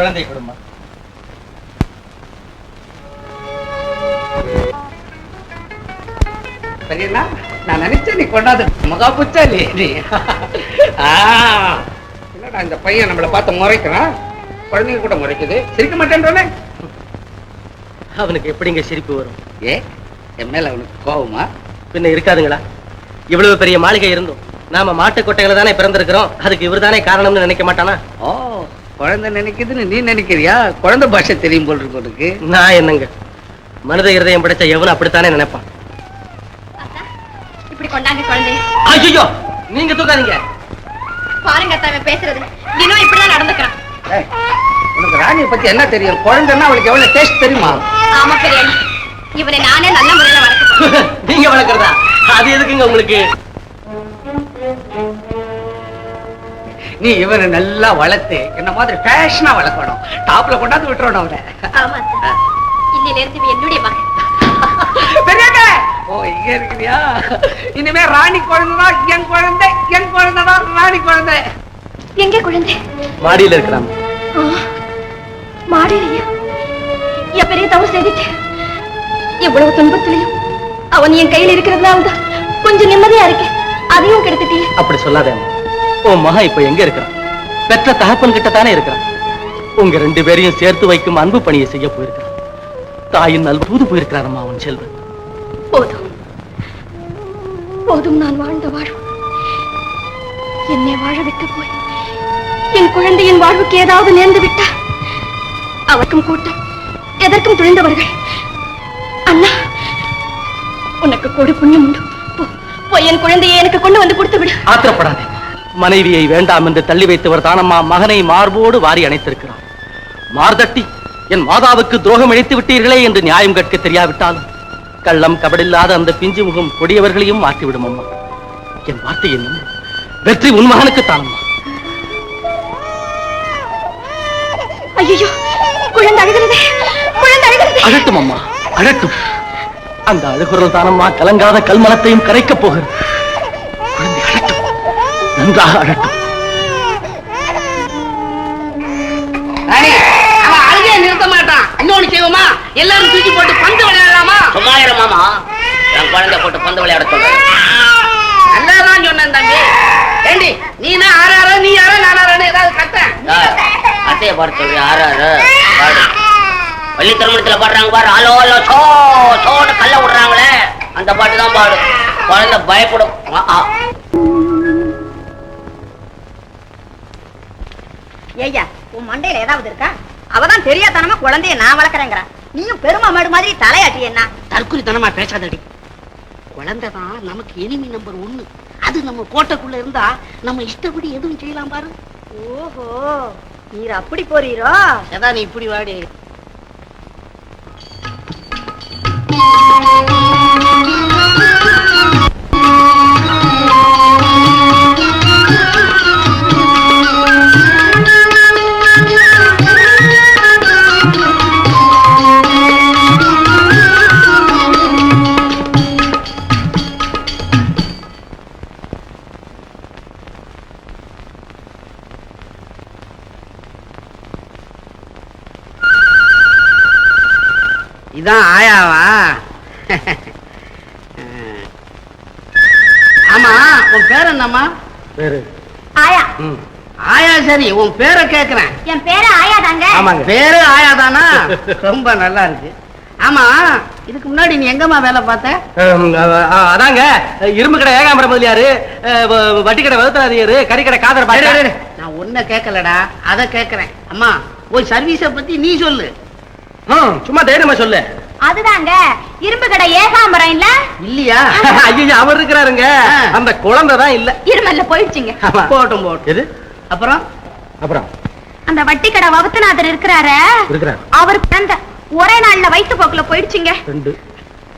குழந்தை கொடுமா பெரியண்ணா நான் நினைச்சேன் நீ கொண்டாந்து மகா புச்சாலி நீ என்னடா இந்த பையன் நம்மளை பார்த்து முறைக்கிறான்? குழந்தைங்க கூட முறைக்குது. சிரிக்க மாட்டேன்றே அவனுக்கு எப்படிங்க சிரிப்பு வரும்? ஏ என் மேல அவனுக்கு கோவமா? பின்ன இருக்காதுங்களா? இவ்வளவு பெரிய மாளிகை இருந்தோம் நாம மாட்டு கொட்டைகளை தானே பிறந்திருக்கிறோம். அதுக்கு இவர்தானே காரணம்னு நினைக்க மாட்டானா? ஓ குழந்தை நினைக்குதுன்னு நீ நினைக்கிறியா? குழந்தை பாஷை தெரியும் போல் இருக்கு உனக்கு. நான் என்னங்க? மனித இருதயம் படைச்ச எவனும் அப்படித்தானே நினைப்பான்? இப்படி கொண்டாங்க குழந்தை. ஐயோ நீங்க தூக்காதீங்க. பாருங்க அத்தா பேசுறது. தினம் இப்படிதான் நடந்துக்கிறான். உனக்கு ராணியை பத்தி என்ன தெரியும்? குழந்தைன்னா அவளுக்கு எவ்வளவு டேஸ்ட் தெரியுமா? ஆமா பெரிய இவனை நானே நல்ல முறையில வளர்க்க நீங்க வளர்க்கறதா? அது எதுக்குங்க உங்களுக்கு? நீ இவனை நல்லா வளர்த்து என்ன மாதிரி ஃபேஷனா வளர்க்கணும். டாப்ல கொண்டாந்து விட்டுறணும் அவனை. இன்னில இருந்து என்னுடைய மகன். பெரியண்ணே! ஓ இங்க இருக்கிறியா? இனிமே ராணி குழந்தைதான் என் குழந்தை என் குழந்தைதான் ராணி குழந்தை. எங்க குழந்தை? மாடியில இருக்கிறான். மாடியிலையா? என் பெரிய தவறு செய்துட்டேன். இவ்வளவு துன்பத்திலையும் அவன் என் கையில் இருக்கிறதுனால தான் கொஞ்சம் நிம்மதியா இருக்கேன். அதையும் கெடுத்துட்டீங்க. அப்படி சொல்லாதே அம்மா. உன் மகன் இப்ப எங்க இருக்கிறான்? பெற்ற தகப்பன் கிட்ட தானே இருக்கிறான்? உங்க ரெண்டு பேரையும் சேர்த்து வைக்கும் அன்பு பணியை செய்ய போயிருக்கிறான். தாயின் நல் தூது போயிருக்கிறாரம்மா அவன் செல்வன். போதும். போதும் நான் வாழ்ந்த வாழ்வு. என்னை வாழ விட்டு போய் என் குழந்தையின் வாழ்வுக்கு ஏதாவது நேர்ந்து விட்டா அவர்க்கும் கூட்டம் எதற்கும் துணிந்தவர்கள். அண்ணா உனக்கு கொடு புண்ணியம் உண்டு. போய் என் குழந்தையை எனக்கு கொண்டு வந்து கொடுத்து விடு ஆத்திரப்படாதே. மனைவியை வேண்டாம் என்று தள்ளி வைத்தவர் தானம்மா மகனை மார்போடு வாரி அணைத்திருக்கிறார். மார்தட்டி என் மாதாவுக்கு துரோகம் இழைத்து விட்டீர்களே என்று நியாயம் கேட்க தெரியாவிட்டாலும் கள்ளம் கபடில்லாத அந்த பிஞ்சு முகம் கொடியவர்களையும் மாற்றிவிடும் அம்மா என் வார்த்தை என்ன? வெற்றி உன் மகனுக்கு தானம்மா. ஐயோ குழந்தை அழுகிறதே குழந்தை அழுகிறதே. அழட்டும் அம்மா அழட்டும். அந்த அழுகுரல் தானம்மா கலங்காத கல்மலத்தையும் கரைக்கப் போகிறது. நன்றாக அழட்டும் நிறுத்த மாட்டான். இன்னொன்னு செய்வோமா? எல்லாரும் தூக்கி போட்டு பந்து விளையாடலாமா? சும்மா இரு மாமா. என் குழந்தை போட்டு பந்து விளையாட சொல்றேன் நல்லாதான் சொன்னேன் தம்பி. ஏண்டி நீ என்ன ஆறாரோ நீ யாரோ நானாரோன்னு ஏதாவது கத்தேன் அத்தைய பாட சொல்றேன் ஆறு ஆறு பாடு. பள்ளி திருமணத்துல பாடுறாங்க பாரு. அலோ அலோ சோ சோன்னு கல்ல விடுறாங்களே. அந்த பாட்டு தான் பாடு. குழந்தை பயப்படும். ஐயா உன் மண்டையில ஏதாவது இருக்கா? அவதான் தெரியாதனமா குழந்தைய நான் வளர்க்கறேங்கிறா நீயும் பெருமா மாடு மாதிரி தலையாட்டி என்ன? தற்குறித்தனமா பேசாதடி குழந்தைதான் நமக்கு எனிமி நம்பர் ஒண்ணு. அது நம்ம கோட்டைக்குள்ள இருந்தா நம்ம இஷ்டப்படி எதுவும் செய்யலாம் பாரு. ஓஹோ நீர் அப்படி போறீரோ? ஏதா நீ இப்படி வாடி? இதான் ஆயாவா? ஆமா உன் பேர் என்னம்மா? வேறு ஆயா. ஆயா சரி உன் பேரை கேக்குறேன். என் பேரு ஆயா தாங்க ஆமாங்க. பேரு ஆயாதானா? ரொம்ப நல்லா இருக்கு. ஆமா இதுக்கு முன்னாடி நீ எங்கம்மா வேலை பார்த்த? அதாங்க இரும்பு கடை ஏகாம்பர முதலியாரு வட்டி கடை காதர் டேய், டேய், பாரு டேய், நான் ஒன்ன கேட்கலடா அத கேக்குறேன். அம்மா ஒரு சர்வீஸ பத்தி நீ சொல்லு. சும்மா தைரியமா சொல்லு. அதுதாங்க இரும்பு கடை ஏகாம்பரம் இல்ல இல்லையா? ஐயோ அவர் இருக்கிறாருங்க. அந்த குழந்தை தான் இல்ல. இருமல்ல போயிடுச்சுங்க. போட்டும் போட்டும் எது? அப்புறம்? அப்புறம்? அந்த வட்டி கடை வவுத்தநாதர் இருக்கிறாரு. அவர் குழந்தை ஒரே நாள்ல வயிற்று போக்குல போயிடுச்சுங்க.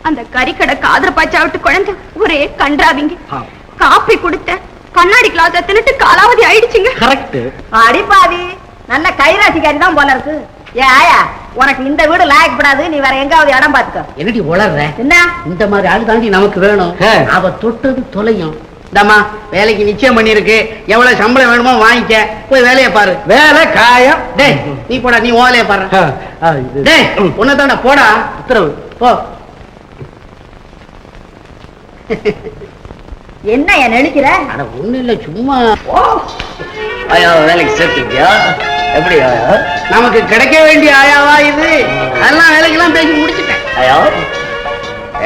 அந்த கறிக்கடை காதர பாய்ச்சா விட்டு குழந்தை ஒரே கன்றாவிங்க. ஆ. காப்பி கொடுத்த கண்ணாடி கிளாஸ தின்னுட்டு காலாவதி ஆயிடுச்சுங்க. கரெக்ட் அடிப்பாவி நல்ல கைராசிக்காரி தான் போல இருக்கு. ஏ ஆயா. உனக்கு இந்த வீடு லாயக்கப்படாது நீ வேற எங்காவது இடம் பாத்துக்க என்னடி உளர்ற? என்ன? இந்த மாதிரி ஆள் தாண்டி நமக்கு வேணும். அவ தொட்டது தொலையும். இந்தாம்மா வேலைக்கு நிச்சயம் பண்ணிருக்கு எவ்வளவு சம்பளம் வேணுமோ வாங்கிக்க. போய் வேலையை பாரு. வேலை காயம். டேய் நீ போடா நீ வேலையை பாரு. டேய் உன்னை தானே போடா. உத்தரவு. போ. என்ன என் நெளிக்கிற? அட ஒண்ணு இல்ல சும்மா. ஐயா வேலைக்கு சேர்த்துக்கியா எப்படி ஆயா? நமக்கு கிடைக்க வேண்டிய ஆயாவா இது? அதெல்லாம் வேலைக்கெல்லாம் பேசி முடிச்சுட்டேன். ஐயா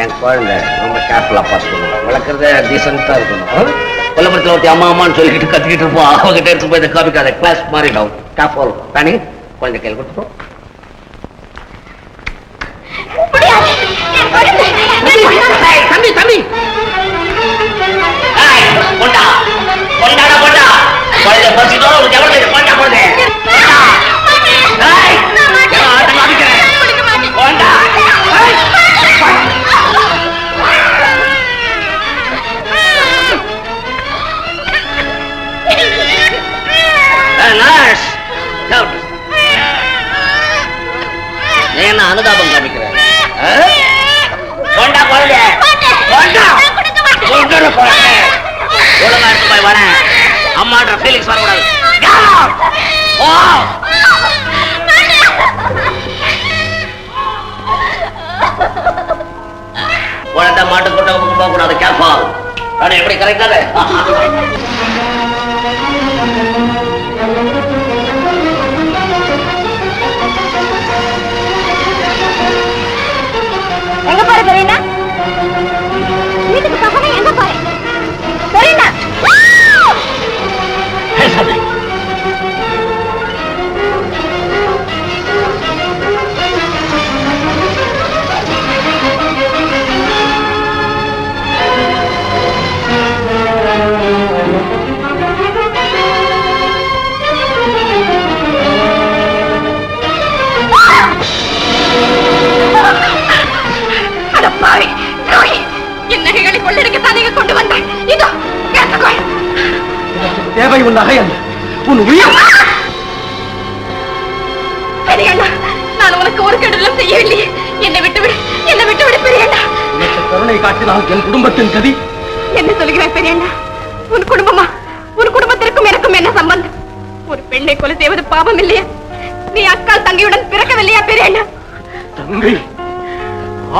என் குழந்தை ரொம்ப கேர்ஃபுல்லா பார்த்துக்கணும் வளர்க்குறத டீசெண்டா இருக்கணும். கொல்லப்புறத்தில் ஒருத்தி அம்மா அம்மான்னு சொல்லிக்கிட்டு கத்திக்கிட்டு இருப்போம் அவங்ககிட்ட எடுத்து போய் இதை காமிக்காத கிளாஸ் மாறிடும் கேர்ஃபுல் தானே குழந்தை கையில் கொடுத்துப்போம் தம்பி தம்பி. ஏய், nurse. Out. நீ என்ன அனுதாபம் காமிக்கிற ஆ? கொண்டா குழந்தை. கொண்டா. கொண்டு. குழந்தை. ஒழுங்கா இருக்கு போய் வரேன். அம்மான்ற ஃபீலிங்ஸ் வரக்கூடாது. Get தேவை உன் நகை அல்ல உன் உயிர். பெரியண்ணா நான் உனக்கு ஒரு கெடுதலும் செய்யவில்லையே என்னை விட்டுவிடு என்னை விட்டுவிடு பெரியண்ணா உனக்கு கருணை காட்டினால் என் குடும்பத்தின் கதி. என்ன சொல்கிறாய் பெரியண்ணா உன் குடும்பமா? உன் குடும்பத்திற்கும் எனக்கும் என்ன சம்பந்தம்? ஒரு பெண்ணை கொலை செய்வது பாவம் இல்லையா. நீ அக்கால் தங்கையுடன் பிறக்கவில்லையா பெரியண்ணா தங்கை?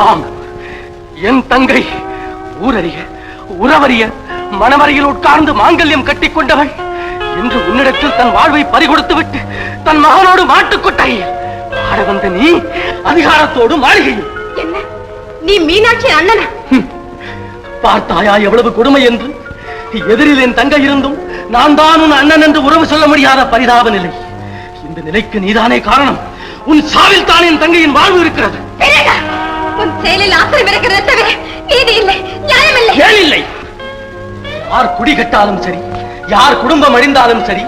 ஆம். என் தங்கை. ஊரறிய உறவறிய மணவரையில் உட்கார்ந்து மாங்கல்யம் கட்டிக் கொண்டவள். இன்று உன்னிடத்தில் தன் வாழ்வை பறிகொடுத்து விட்டு தன் மகனோடு மாட்டுக்கொட்டையில் ஆட வந்த நீ அதிகாரத்தோடு மாளிகையில் என்ன? நீ மீனாட்சி அண்ணனா. பார்த்தாயா எவ்வளவு கொடுமை என்று. எதிரில் என் தங்கை இருந்தும் நான் தான் உன் அண்ணன் என்று உறவு சொல்ல முடியாத பரிதாப நிலை. இந்த நிலைக்கு நீதானே காரணம். உன் சாவில் தான் என் தங்கையின் வாழ்வு இருக்கிறது. உன் செயலில் ஆத்திரம் இருக்கிறது தவிர நீதி இல்லை நியாயம் இல்லை. ஏன் இல்லை. யார் குடி கட்டாலும் சரி யார் குடும்பம் அழிந்தாலும் சரி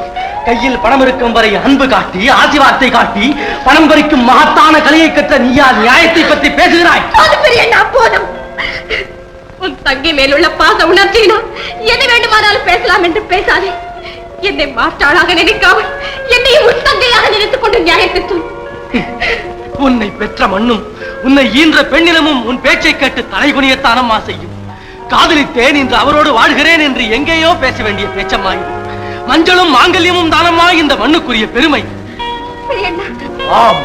கையில் பணம் இருக்கும் வரை அன்பு காட்டி ஆசி வார்த்தை காட்டி பணம் பறிக்கும் மகத்தான கலையை கற்ற நீயா நியாயத்தை பற்றி பேசுகிறாய். உன் தங்கை மேலுள்ள பாச உணர்ச்சியினா எது வேண்டுமானாலும் பேசலாம் என்று பேசாதே. என்னை மாற்றாளாக நினைக்காமல் என்னையும் உன் தங்கையாக நினைத்துக் கொண்டு நியாயத்தை சொல் உன்னை பெற்ற மண்ணும் உன்னை ஈன்ற பெண்ணினமும் உன் பேச்சை கேட்டு தலைகுனியத்தானம்மா செய்யும். காதலித்தேன் என்று அவரோடு வாழ்கிறேன் என்று எங்கேயோ பேச வேண்டிய பேச்சம்மா இது மஞ்சளும் மாங்கல்யமும் தானம்மா இந்த மண்ணுக்குரிய பெருமை. ஆம்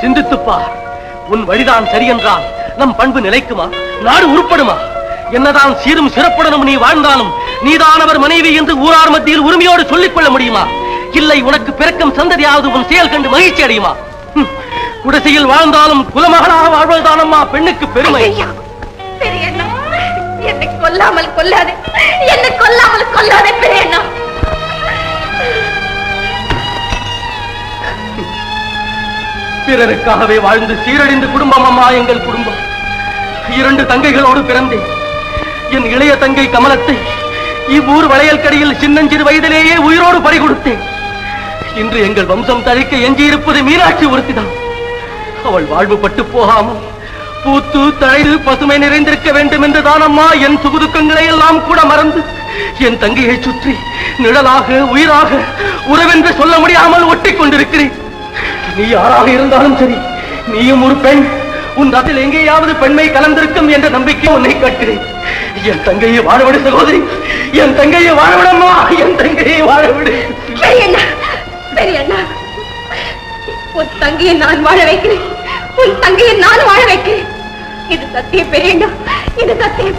சிந்தித்துப் பார் உன் வழிதான் சரி என்றால் நம் பண்பு நிலைக்குமா? நாடு உருப்படுமா? என்னதான் சீரும் சிறப்புடனும் நீ வாழ்ந்தாலும் நீதான் அவர் மனைவி என்று ஊரார் மத்தியில் உரிமையோடு சொல்லிக் கொள்ள முடியுமா? இல்லை உனக்கு பிறக்கும் சந்ததியாவது உன் செயல் கண்டு மகிழ்ச்சி அடையுமா? குடிசையில் வாழ்ந்தாலும் குலமகனாக வாழ்வதுதானம்மா பெண்ணுக்கு பெருமை. என்னை கொல்லாமல் கொல்லாதே. என்னை கொல்லாமல் கொல்லாதே பிரேனா பிறருக்காகவே வாழ்ந்து சீரழிந்து குடும்பம் அம்மா எங்கள் குடும்பம். இரண்டு தங்கைகளோடு பிறந்தேன். என் இளைய தங்கை கமலத்தை இவ்வூர் வளையல் கடையில் சின்னஞ்சிறு வயதிலேயே உயிரோடு பறி கொடுத்தேன் இன்று எங்கள் வம்சம் தழைக்க எஞ்சியிருப்பது மீனாட்சி ஒருத்திதான். அவள் வாழ்வு பட்டு போகாமல் பூத்து தழைது பசுமை நிறைந்திருக்க வேண்டும் என்று என் சுகுதுக்கங்களை எல்லாம் கூட மறந்து என் தங்கையை சுற்றி நிழலாக உயிராக உறவென்று சொல்ல முடியாமல் ஒட்டிக் கொண்டிருக்கிறேன். நீ யாராக இருந்தாலும் சரி நீயும் ஒரு பெண். உன் ரத்தில் எங்கேயாவது பெண்மை கலந்திருக்கும் என்ற நம்பிக்கை உன்னை கட்டுகிறேன். என் தங்கையை வாழவிடு சகோதரி. என் தங்கையை வாழவிடம்மா. என் தங்கையை வாழவிடு. பெரியண்ணா பெரியண்ணா உன் தங்கையை நான் வாழ வைக்கிறேன். உன் தங்கையை நான் வாழ வைக்கிறேன். இது சத்தியம் பெரியண்டா இது சத்தியம்.